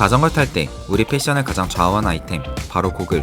자전거 탈 때 우리 패션을 가장 좌우하는 아이템 바로 고글.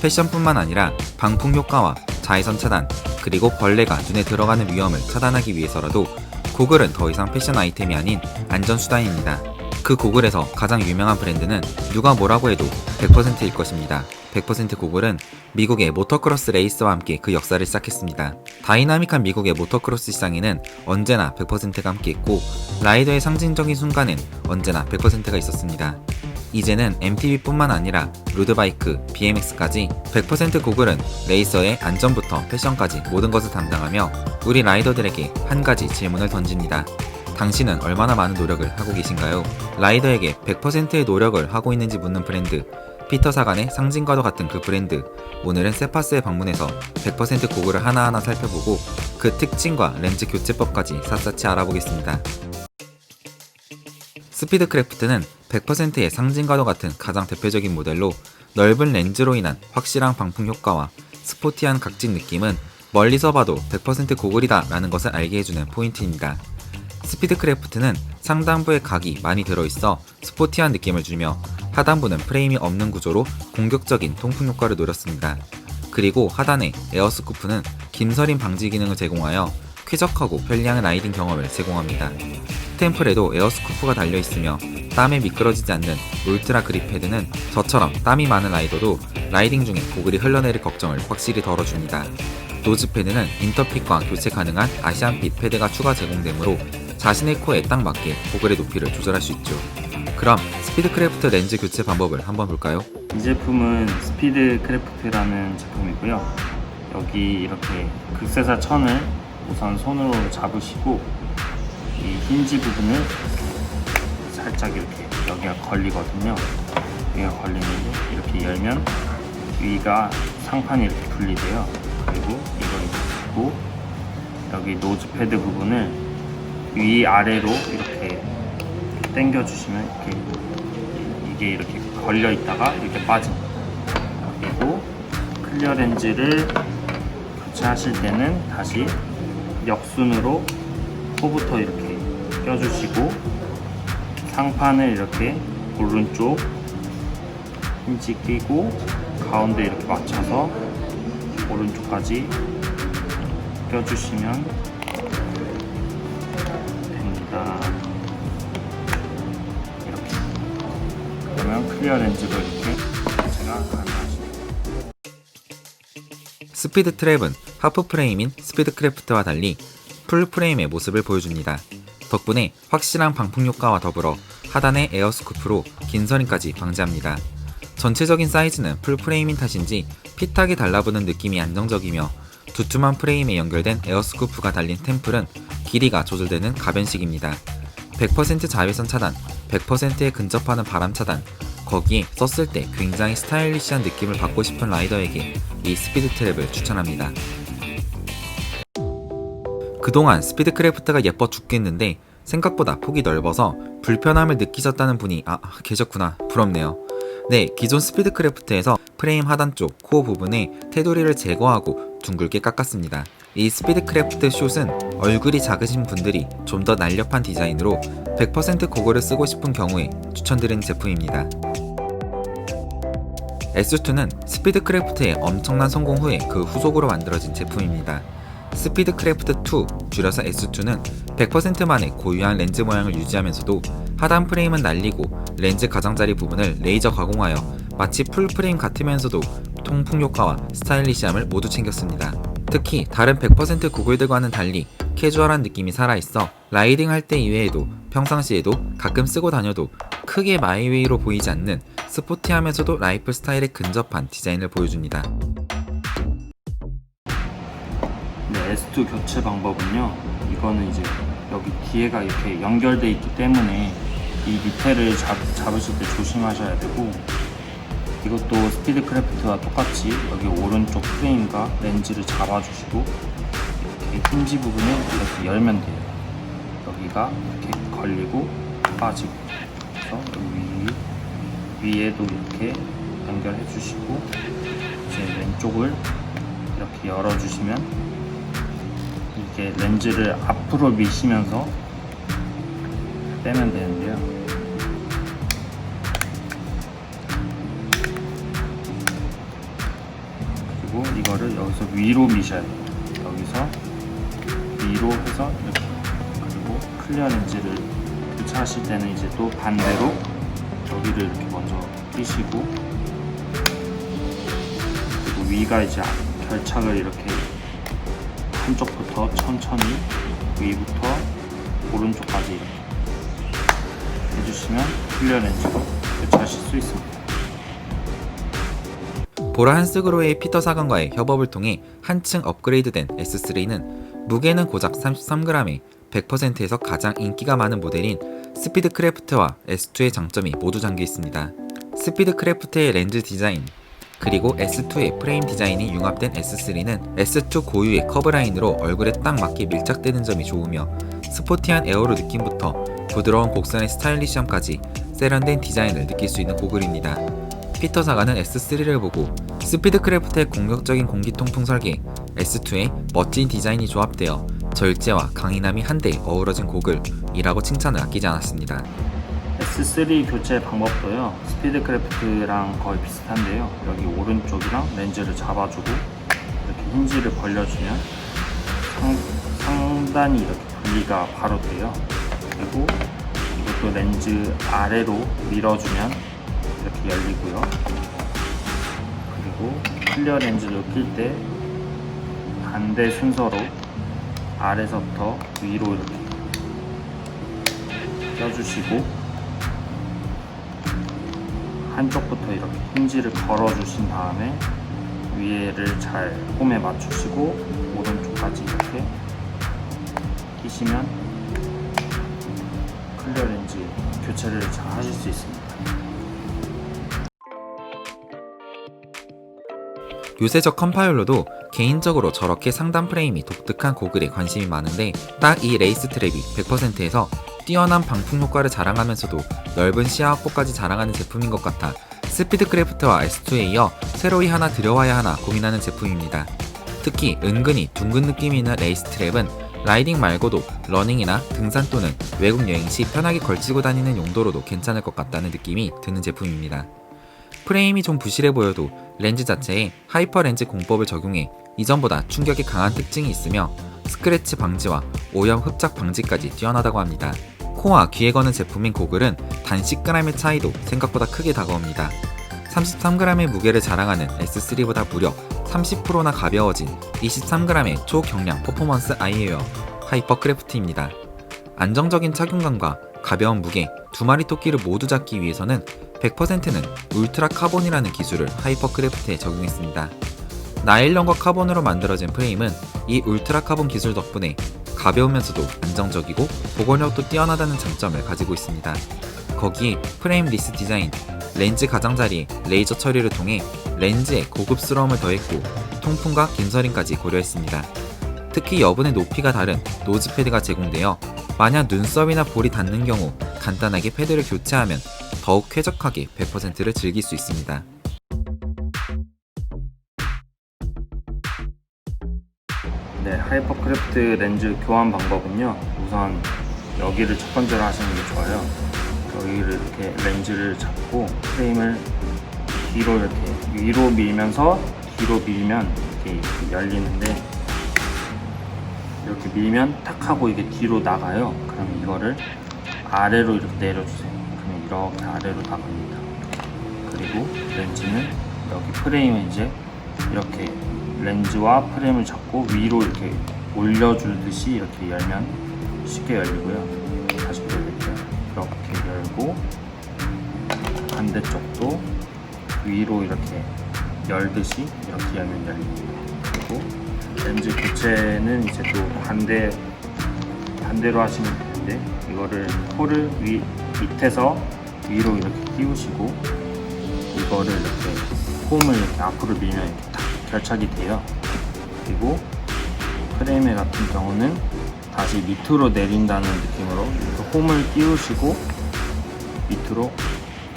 패션뿐만 아니라 방풍 효과와 자외선 차단 그리고 벌레가 눈에 들어가는 위험을 차단하기 위해서라도 고글은 더 이상 패션 아이템이 아닌 안전 수단입니다. 그 고글에서 가장 유명한 브랜드는 누가 뭐라고 해도 100%일 것입니다. 100% 고글은 미국의 모터크로스 레이스와 함께 그 역사를 시작했습니다. 다이나믹한 미국의 모터크로스 시장에는 언제나 100%가 함께했고 라이더의 상징적인 순간엔 언제나 100%가 있었습니다. 이제는 MTB뿐만 아니라 로드바이크, BMX까지 100% 고글은 레이서의 안전부터 패션까지 모든 것을 담당하며 우리 라이더들에게 한 가지 질문을 던집니다. 당신은 얼마나 많은 노력을 하고 계신가요? 라이더에게 100%의 노력을 하고 있는지 묻는 브랜드 피터 사간의 상징과도 같은 그 브랜드 오늘은 세파스에 방문해서 100% 고글을 하나하나 살펴보고 그 특징과 렌즈 교체법까지 샅샅이 알아보겠습니다. 스피드크래프트는 100%의 상징과도 같은 가장 대표적인 모델로 넓은 렌즈로 인한 확실한 방풍 효과와 스포티한 각진 느낌은 멀리서 봐도 100% 고글이다 라는 것을 알게 해주는 포인트입니다. 스피드크래프트는 상단부에 각이 많이 들어있어 스포티한 느낌을 주며 하단부는 프레임이 없는 구조로 공격적인 통풍 효과를 노렸습니다. 그리고 하단의 에어스쿠프는 김서림 방지 기능을 제공하여 쾌적하고 편리한 라이딩 경험을 제공합니다. 템플에도 에어스쿠프가 달려있으며 땀에 미끄러지지 않는 울트라 그립 패드는 저처럼 땀이 많은 라이더도 라이딩 중에 고글이 흘러내릴 걱정을 확실히 덜어줍니다. 노즈 패드는 인터핏과 교체 가능한 아시안핏 패드가 추가 제공되므로 자신의 코에 딱 맞게 고글의 높이를 조절할 수 있죠. 그럼 스피드크래프트 렌즈 교체 방법을 한번 볼까요? 이 제품은 스피드 크래프트라는 제품이고요. 여기 이렇게 극세사 천을 우선 손으로 잡으시고 이 힌지 부분을 살짝 이렇게 여기가 걸리거든요. 여기가 걸리는데 이렇게 열면 위가 상판이 이렇게 분리돼요. 그리고 이걸 이렇게 고 여기 노즈 패드 부분을 위 아래로 이렇게 당겨 주시면 이렇게 이게 이렇게 걸려 있다가 이렇게 빠집니다. 그리고 클리어 렌즈를 교체하실 때는 다시 역순으로 코부터 이렇게 껴주시고 상판을 이렇게 오른쪽 힌지 끼고 가운데 이렇게 맞춰서 오른쪽까지 껴주시면 됩니다. 이렇게 그러면 클리어 렌즈로 이렇게 제가. 스피드 트랩은 하프 프레임인 스피드 크래프트와 달리 풀 프레임의 모습을 보여줍니다. 덕분에 확실한 방풍 효과와 더불어 하단의 에어스쿠프로 긴 선임까지 방지합니다. 전체적인 사이즈는 풀 프레임인 탓인지 핏하게 달라붙는 느낌이 안정적이며 두툼한 프레임에 연결된 에어스쿠프가 달린 템플은 길이가 조절되는 가변식입니다. 100% 자외선 차단, 100%에 근접하는 바람 차단, 거기에 썼을 때 굉장히 스타일리시한 느낌을 받고 싶은 라이더에게 이 스피드 트랩을 추천합니다. 그동안 스피드크래프트가 예뻐 죽겠는데 생각보다 폭이 넓어서 불편함을 느끼셨다는 분이 아 계셨구나 부럽네요. 네, 기존 스피드크래프트에서 프레임 하단 쪽 코어 부분에 테두리를 제거하고 둥글게 깎았습니다. 이 스피드크래프트 숏은 얼굴이 작으신 분들이 좀 더 날렵한 디자인으로 100% 고글을 쓰고 싶은 경우에 추천드리는 제품입니다. S2는 스피드크래프트의 엄청난 성공 후에 그 후속으로 만들어진 제품입니다. 스피드크래프트 2, 줄여서 S2는 100%만의 고유한 렌즈 모양을 유지하면서도 하단 프레임은 날리고 렌즈 가장자리 부분을 레이저 가공하여 마치 풀 프레임 같으면서도 통풍 효과와 스타일리시함을 모두 챙겼습니다. 특히 다른 100% 고글들과는 달리 캐주얼한 느낌이 살아있어 라이딩 할 때 이외에도 평상시에도 가끔 쓰고 다녀도 크게 마이웨이로 보이지 않는 스포티하면서도 라이프 스타일에 근접한 디자인을 보여줍니다. 네, S2 교체 방법은요. 이거는 이제 여기 뒤에가 이렇게 연결돼 있기 때문에 이 밑에를 잡, 잡으실 때 조심하셔야 되고 이것도 스피드 크래프트와 똑같이 여기 오른쪽 프레임과 렌즈를 잡아주시고 이렇게 힌지 부분을 이렇게 열면 돼요. 여기가 이렇게 걸리고 빠지고 그래서 여기 위, 위에도 이렇게 연결해 주시고 이제 왼쪽을 이렇게 열어주시면 이게 렌즈를 앞으로 미시면서 빼면 되는데요. 이거를 여기서 위로 미셔야. 여기서 위로 해서 이렇게 그리고 클리어 렌즈를 교체하실 때는 이제 또 반대로 여기를 이렇게 먼저 끼시고 그리고 위가 이제 결착을 이렇게 한쪽부터 천천히 위부터 오른쪽까지 이렇게 해주시면 클리어 렌즈로 교체하실 수 있습니다. 보라 한스그로의 피터 사관과의 협업을 통해 한층 업그레이드된 S3는 무게는 고작 33g에 100%에서 가장 인기가 많은 모델인 스피드 크래프트와 S2의 장점이 모두 담겨 있습니다. 스피드 크래프트의 렌즈 디자인, 그리고 S2의 프레임 디자인이 융합된 S3는 S2 고유의 커브라인으로 얼굴에 딱 맞게 밀착되는 점이 좋으며 스포티한 에어로 느낌부터 부드러운 곡선의 스타일리시함까지 세련된 디자인을 느낄 수 있는 고글입니다. 피터 사가는 S3를 보고 스피드 크래프트의 공격적인 공기 통풍 설계, S2의 멋진 디자인이 조합되어 절제와 강인함이 한데 어우러진 고글이라고 칭찬을 아끼지 않았습니다. S3 교체 방법도요 스피드 크래프트랑 거의 비슷한데요. 여기 오른쪽이랑 렌즈를 잡아주고 이렇게 힌지를 벌려주면 상, 상단이 이렇게 분리가 바로 돼요. 그리고 이것도 렌즈 아래로 밀어주면 이렇게 열리고요 그리고 클리어 렌즈를 낄 때 반대 순서로 아래서부터 위로 이렇게 껴주시고 한쪽부터 이렇게 힌지를 걸어주신 다음에 위에를 잘 홈에 맞추시고 오른쪽까지 이렇게 끼시면 클리어 렌즈 교체를 잘 하실 수 있습니다. 요새적 컴파일러도 개인적으로 저렇게 상단 프레임이 독특한 고글에 관심이 많은데 딱 이 레이스 트랩이 100%에서 뛰어난 방풍 효과를 자랑하면서도 넓은 시야 확보까지 자랑하는 제품인 것 같아 스피드 크래프트와 S2에 이어 새로이 하나 들여와야 하나 고민하는 제품입니다. 특히 은근히 둥근 느낌이 있는 레이스 트랩은 라이딩 말고도 러닝이나 등산 또는 외국 여행 시 편하게 걸치고 다니는 용도로도 괜찮을 것 같다는 느낌이 드는 제품입니다. 프레임이 좀 부실해 보여도 렌즈 자체에 하이퍼 렌즈 공법을 적용해 이전보다 충격이 강한 특징이 있으며 스크래치 방지와 오염 흡착 방지까지 뛰어나다고 합니다. 코와 귀에 거는 제품인 고글은 단 10g의 차이도 생각보다 크게 다가옵니다. 33g의 무게를 자랑하는 S3보다 무려 30%나 가벼워진 23g의 초경량 퍼포먼스 아이웨어 하이퍼 크래프트입니다. 안정적인 착용감과 가벼운 무게 두 마리 토끼를 모두 잡기 위해서는 100%는 울트라 카본이라는 기술을 하이퍼 크래프트에 적용했습니다. 나일론과 카본으로 만들어진 프레임은 이 울트라 카본 기술 덕분에 가벼우면서도 안정적이고 보건력도 뛰어나다는 장점을 가지고 있습니다. 거기에 프레임 리스 디자인, 렌즈 가장자리에 레이저 처리를 통해 렌즈에 고급스러움을 더했고 통풍과 긴서링까지 고려했습니다. 특히 여분의 높이가 다른 노즈 패드가 제공되어 만약 눈썹이나 볼이 닿는 경우 간단하게 패드를 교체하면 더욱 쾌적하게 100%를 즐길 수 있습니다. 네, 하이퍼크래프트 렌즈 교환 방법은요. 우선 여기를 첫 번째로 하시는 게 좋아요. 여기를 이렇게 렌즈를 잡고 프레임을 뒤로 이렇게 위로 밀면서 뒤로 밀면 이렇게 열리는데 이렇게 밀면 탁 하고 이게 뒤로 나가요. 그럼 이거를 아래로 이렇게 내려주세요. 그러면 이렇게 아래로 나갑니다. 그리고 렌즈는 여기 프레임을 이제 이렇게 렌즈와 프레임을 잡고 위로 이렇게 올려주듯이 이렇게 열면 쉽게 열리고요. 다시 보여드릴게요. 이렇게 열고 반대쪽도 위로 이렇게 열듯이 이렇게 열면 열립니다. 그리고 렌즈 교체는 이제 또 반대 반대로 하시면 되는데 이거를 코를 위 밑에서 위로 이렇게 띄우시고 이거를 이렇게 홈을 이렇게 앞으로 밀면 이렇게 딱 결착이 돼요. 그리고 프레임에 같은 경우는 다시 밑으로 내린다는 느낌으로 홈을 띄우시고 밑으로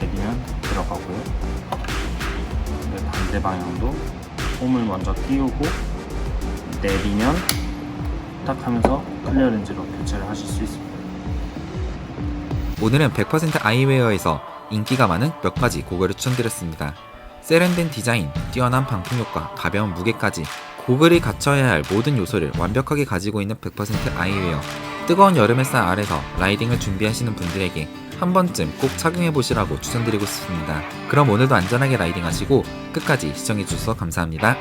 내리면 들어가고요. 네, 반대 방향도 홈을 먼저 띄우고 내리면 딱 하면서 클리어 렌즈로 교체를 하실 수 있습니다. 오늘은 100% 아이웨어에서 인기가 많은 몇 가지 고글을 추천드렸습니다. 세련된 디자인, 뛰어난 방풍 효과, 가벼운 무게까지 고글이 갖춰야 할 모든 요소를 완벽하게 가지고 있는 100% 아이웨어. 뜨거운 여름 햇살 아래서 라이딩을 준비하시는 분들에게 한 번쯤 꼭 착용해 보시라고 추천드리고 싶습니다. 그럼 오늘도 안전하게 라이딩 하시고 끝까지 시청해 주셔서 감사합니다.